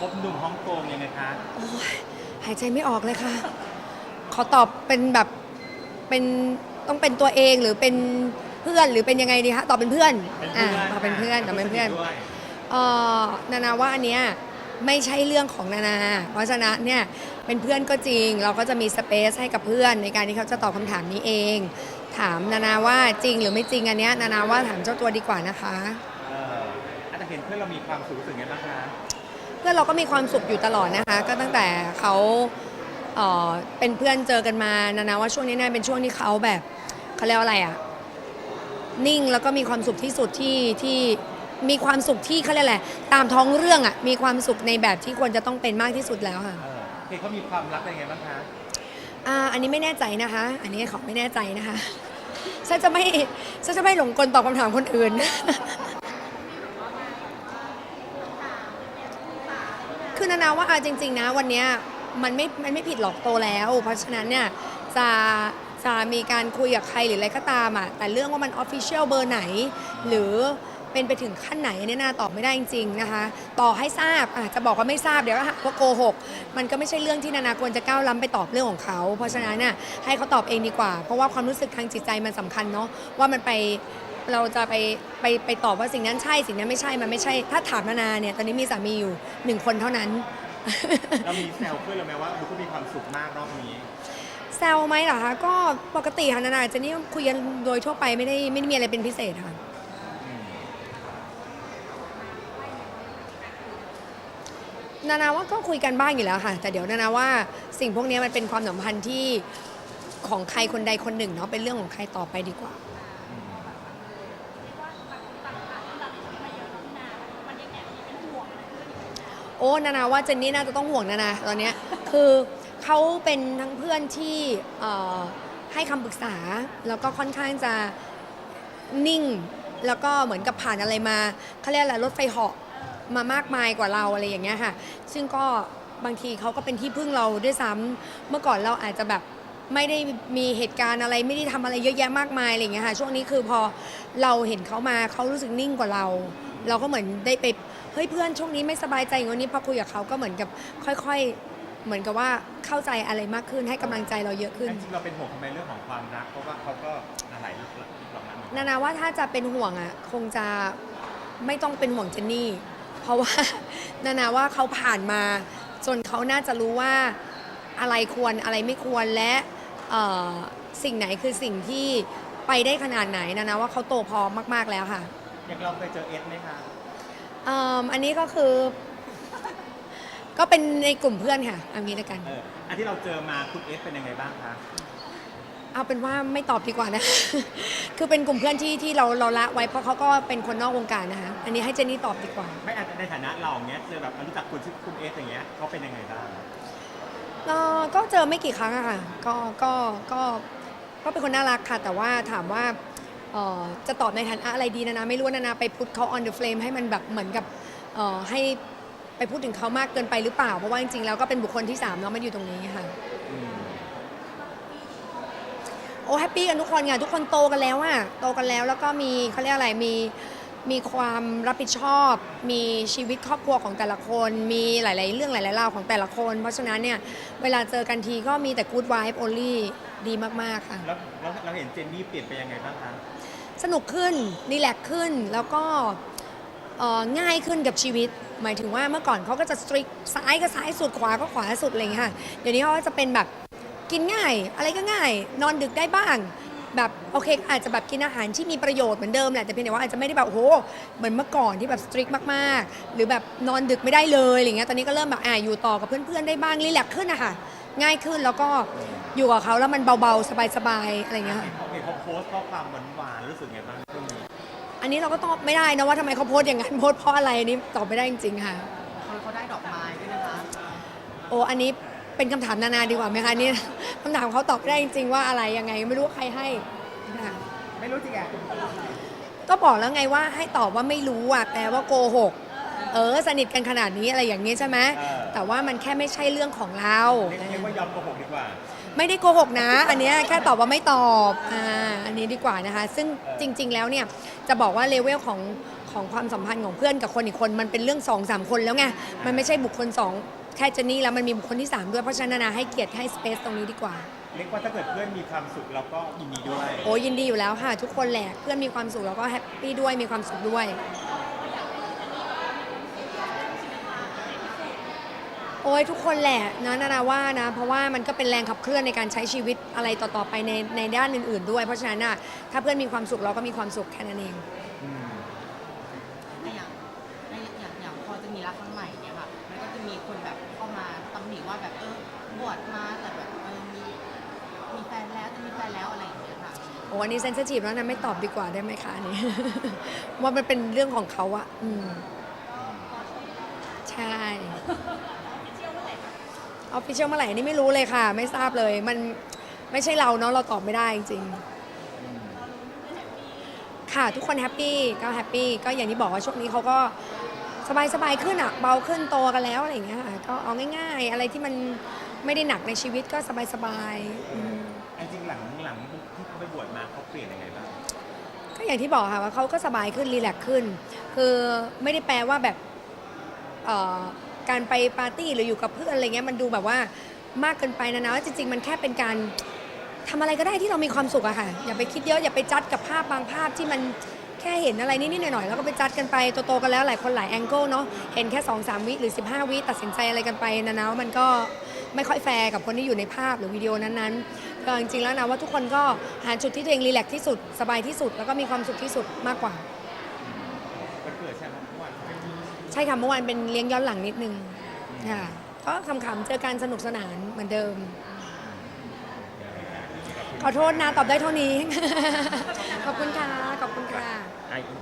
พบหนุ่มฮ่องกงยังไงคะ โอ้ยหายใจไม่ออกเลยค่ะ ขอตอบเป็นแบบเป็นต้องเป็นตัวเองหรือเป็นเพื่อนหรือเป็นยังไงดีคะตอบเป็นเพื่อนเป็นอ่าเพื่อนตอบเป็นเพื่อนตอบเป็นเพื่อนด้วยเอ่อนานาว่าอันเนี้ยไม่ใช่เรื่องของนานา เพราะฉะนั้นเนี่ยเป็นเพื่อนก็จริง เราก็จะมีสเปซให้กับเพื่อนในการที่เขาจะตอบคำถามนี้เอง ถามนานาว่าจริงหรือไม่จริงอันเนี้ยนานาว่าถามเจ้าตัวดีกว่านะคะ เอออาจจะเห็นเพื่อนเรามีความสุขรู้สึกไงบ้างคะ เพื่อนเราก็มีความสุขอยู่ตลอดนะคะ ก็ตั้งแต่เขาเอ่อเป็นเพื่อนเจอกันมานานาว่าช่วงนี้น่าเป็นช่วงที่เขาแบบเขาเรียกว่าอะไรอะนิ่งแล้วก็มีความสุขที่สุดที่ที่มีความสุขที่เขาเรียกอะไรตามท้องเรื่องอะมีความสุขในแบบที่ควรจะต้องเป็นมากที่สุดแล้วค่ะ เออเห็นเขามีความรักเป็นไงบ้างคะ อ่าอันนี้ไม่แน่ใจนะคะ อันนี้ขอไม่แน่ใจนะคะ ฉันจะไม่ ฉันจะไม่หลงกลตอบคำถามคนอื่น คือ นานาว่าอาจริง ๆ นะ วันเนี้ยมันไม่มันไม่ผิดหรอกโตแล้ว เพราะฉะนั้นเนี่ยจะจะมีการคุยกับใครหรืออะไรก็ตามอะแต่เรื่องว่ามันออฟฟิเชียลเบอร์ไหน หรือเป็นไปถึงขั้นไหนเนี่ยนาตอบไม่ได้จริงๆนะคะ ต่อให้ทราบอาจจะบอกว่าไม่ทราบเดี๋ยวก็หาว่าโกหก มันก็ไม่ใช่เรื่องที่นานาควรจะก้าวล้ำไปตอบเรื่องของเขา เพราะฉะนั้นน่ะให้เขาตอบเองดีกว่า เพราะว่าความรู้สึกทางจิตใจมันสำคัญเนาะว่ามันไป เราจะไปไปไปตอบว่าสิ่งนั้นใช่สิ่งนั้นไม่ใช่มันไม่ใช่ ถ้าถามนานาเนี่ย ตอนนี้มีสามีอยู่หนึ่งคนเท่านั้น เรามีแซวเพื่อนเราไหมว่าดูก็มีความสุขมากรอบนี้ แซวไหมเหรอคะก็ปกติค่ะนานาเจะนี่คุยกันโดยทั่วไปไม่ได้ไม่ได้มีอะไรเป็นพิเศษค่ะอืมนานาว่าก็คุยกันบ้างอยู่แล้วค่ะ แต่เดี๋ยวนานาว่าสิ่งพวกนี้มันเป็นความสัมพันธ์ที่ของใครคนใดคนหนึ่งเนาะเป็นเรื่องของใครต่อไปดีกว่า โอ้นานาว่าเจนนี่น่าจะต้องห่วงนานาตอนเนี้ยคือเขาเป็นทั้งเพื่อนที่เอ่อให้คำปรึกษา แล้วก็ค่อนข้างจะนิ่ง แล้วก็เหมือนกับผ่านอะไรมาเขาเรียกอะไรรถไฟเหาะมามากมายกว่าเราอะไรอย่างเงี้ยค่ะ ซึ่งก็บางทีเขาก็เป็นที่พึ่งเราด้วยซ้ำเมื่อก่อนเราอาจจะแบบไม่ได้มีเหตุการณ์อะไรไม่ได้ทำอะไรเยอะแยะมากมายอะไรอย่างเงี้ยค่ะช่วงนี้คือพอเราเห็นเขามาเขารู้สึกนิ่งกว่าเรา เราก็เหมือนได้ไป เฮ้ยเพื่อนช่วงนี้ไม่สบายใจอย่างนี้พอคุยกับเขาก็เหมือนกับค่อยๆ เหมือนกับว่าเข้าใจอะไรมากขึ้นให้กำลังใจเราเยอะขึ้น จริงๆเราเป็นห่วงทำไมเรื่องของความรัก เพราะว่าเขาก็อะไรหลอกนั้นเหมือนกันนานาว่าถ้าจะเป็นห่วงอะคงจะไม่ต้องเป็นห่วงเจนนี่ เพราะว่า นานาว่าเขาผ่านมาจนเขาน่าจะรู้ว่าอะไรควรอะไรไม่ควรและเอ่อสิ่งไหนคือสิ่งที่ไปได้ขนาดไหนนานาว่าเขาโตพอมากๆแล้วค่ะ อย่างเราเคยเจอเอสไหมคะ เอิ่มอันนี้ก็คือ ก็เป็นในกลุ่มเพื่อนค่ะเอางี้แล้วกัน เอออันที่เราเจอมาคุณเอสเป็นยังไงบ้างคะเอาเป็นว่าไม่ตอบดีกว่านะ คือเป็นกลุ่มเพื่อนที่ที่เราเราละไว้เพราะเขาก็เป็นคนนอกวงการนะคะ อันนี้ให้เจนนี่ตอบดีกว่า ไม่อาจจะในฐานะเราอย่างเงี้ยเจอแบบรู้จักคุณชื่อคุณเอสอย่างเงี้ยเขาเป็นยังไงบ้างเอ่อก็เจอไม่กี่ครั้งอะค่ะ ก็ ก็ ก็ ก็เป็นคนน่ารักค่ะ แต่ว่าถามว่า เอ่อจะตอบในฐานะอะไรดีนะนะไม่รู้ว่านานาไปพุทเขา on the flame ให้มันแบบเหมือนกับเอ่อให้ไปพูดถึงเขามากเกินไปหรือเปล่า เพราะว่าจริงๆแล้วก็เป็นบุคคลที่3แล้วมันอยู่ตรงนี้ค่ะอืมโอ้แฮปปี้กันทุกคนไงทุกคนโตกันแล้วอะโตกันแล้วแล้วก็มีเขาเรียกอะไรมี มีความรับผิดชอบ มีชีวิตครอบครัวของแต่ละคน มีหลาย ๆ เรื่องหลายๆราวของแต่ละคน เพราะฉะนั้นเนี่ยเวลาเจอกันทีก็มีแต่ good vibe only ดีมาก ๆ ค่ะ แล้วแล้วเราเห็นเจนนี่เปลี่ยนไปยังไงบ้างคะ สนุกขึ้นรีแลกซ์ขึ้นแล้วก็เอ่อง่ายขึ้นกับชีวิต หมายถึงว่าเมื่อก่อนเขาก็จะสตริกซ้ายก็ซ้ายสุดขวาก็ขวาสุดอะไรอย่างเงี้ยค่ะเดี๋ยวนี้เขาก็จะเป็นแบบกินง่าย อะไรก็ง่าย นอนดึกได้บ้าง แบบโอเคอาจจะแบบกินอาหารที่มีประโยชน์เหมือนเดิมแหละแต่เพียงแต่ว่าอาจจะไม่ได้แบบโอ้โหเหมือนเมื่อก่อนที่แบบสตริกมากๆ หรือแบบนอนดึกไม่ได้เลยอะไรเงี้ยตอนนี้ก็เริ่มแบบอ่าอยู่ต่อกับเพื่อนๆได้บ้างรีแลกซ์ขึ้นอะค่ะง่ายขึ้นแล้วก็อยู่กับเขาแล้วมันเบาๆ สบายๆ อะไรเงี้ยค่ะเห็นเขาเห็นเขาโพสต์ข้อความหวานๆรู้สึกไงบ้างช่วงนี้อันนี้เราก็ตอบไม่ได้นะว่าทำไมเขาโพสต์อย่างนั้นโพสต์เพราะอะไรอันนี้ตอบไม่ได้จริงๆค่ะ เขาเขาได้ดอกไม้ด้วยนะคะ โอ้อันนี้ เป็นคำถามนานาดีกว่าไหมคะอันนี่คำถามเขาตอบไม่ได้จริงๆว่าอะไรยังไงไม่รู้ว่าใครให้ค่ะไม่รู้จริงอะก็บอกแล้วไงว่าให้ตอบว่าไม่รู้อะแปลว่าโกหกเออสนิทกันขนาดนี้อะไรอย่างนี้ใช่ไหมแต่ว่ามันแค่ไม่ใช่เรื่องของเราเรียกเรียกว่ายอมโกหกดีกว่า ไม่ได้โกหกนะ อันเนี้ยแค่ตอบว่าไม่ตอบอ่าอันนี้ดีกว่านะคะ ซึ่งจริง ๆ แล้วเนี่ยจะบอกว่าเลเวลของของความสัมพันธ์ของเพื่อนกับคนอีกคน มันเป็นเรื่องสองสามคนแล้วไงมันไม่ใช่บุคคลสอง แค่เจนนี่แล้วมันมีบุคคลที่สามด้วยเพราะฉะนั้นนานาให้เกียรติให้สเปซตรงนี้ดีกว่า เรียกว่าถ้าเกิดเพื่อนมีความสุขเราก็ยินดีด้วย โอ้ยินดีอยู่แล้วค่ะ ทุกคนแหละเพื่อนมีความสุขแล้วก็แฮปปี้ด้วยมีความสุขด้วย โอ้ยทุกคนแหละนะนานาว่านะ เพราะว่ามันก็เป็นแรงขับเคลื่อนในการใช้ชีวิตอะไรต่อๆไปในในด้านอื่น ๆ ด้วย เพราะฉะนั้นน่ะถ้าเพื่อนมีความสุขเราก็มีความสุขแค่นั้นเอง อืม คนแบบเข้ามาตำหนิว่าแบบเออบวชมาแต่แบบเออมีมีแฟนแล้วจะมีแฟนแล้วอะไรอย่างเงี้ยค่ะโอ้อันนี้เซนซิทีฟแล้วนะไม่ตอบดีกว่าได้ไหมคะอันนี้ ว่ามันเป็นเรื่องของเขาอะอืมใช่ออฟฟิเชียลเมื่อไหร่อันนี่ไม่รู้เลยค่ะ ไม่ทราบเลย มันไม่ใช่เราเนาะเราตอบไม่ได้จริงๆค่ะทุกคนแฮปปี้ก็แฮปปี้ก็อย่างที่บอกว่าช่วงนี้เขาก็ สบายสบายๆขึ้นอะเบาขึ้นโตกันแล้วอะไรอย่างเงี้ยค่ะก็เอาง่าย ๆ อะไรที่มันไม่ได้หนักในชีวิตก็สบายสบายๆอืมจริงๆหลังหลังที่เขาไปบวชมาเขาเปลี่ยนยังไงบ้าง ก็อย่างที่บอกค่ะว่าเขาก็สบายขึ้นรีแลกซ์ขึ้น คือไม่ได้แปลว่าแบบเอ่อการไปปาร์ตี้หรืออยู่กับเพื่อนอะไรเงี้ยมันดูแบบว่ามากเกินไปนะนะว่าจริง ๆ มันแค่เป็นการทำอะไรก็ได้ที่เรามีความสุขอะค่ะอย่าไปคิดเยอะอย่าไปจัดกับภาพบางภาพที่มัน แค่เห็นอะไรนิดๆหน่อยๆแล้วก็ไปจัดกันไปโตๆกันแล้วหลายคนหลายแองเกิลเนาะเห็นแค่2 3วิหรือ 15 วิตัดสินใจอะไรกันไปนะนะว่ามันก็ไม่ค่อยแฟร์กับคนที่อยู่ในภาพหรือวิดีโอนั้นๆก็จริงๆแล้วนะว่าทุกคนก็หาจุดที่ตัวเองรีแลกซ์ที่สุดสบายที่สุด แล้วก็มีความสุขที่สุดมากกว่าวันเกิดใช่ไหมเมื่อวานใช่ค่ะเมื่อวานเป็นเลี้ยงย้อนหลังนิดนึงค่ะก็ขำๆเจอกันสนุกสนานเหมือนเดิม ขอโทษนะตอบได้เท่านี้ ขอบคุณค่ะ ขอบคุณค่ะ ไอ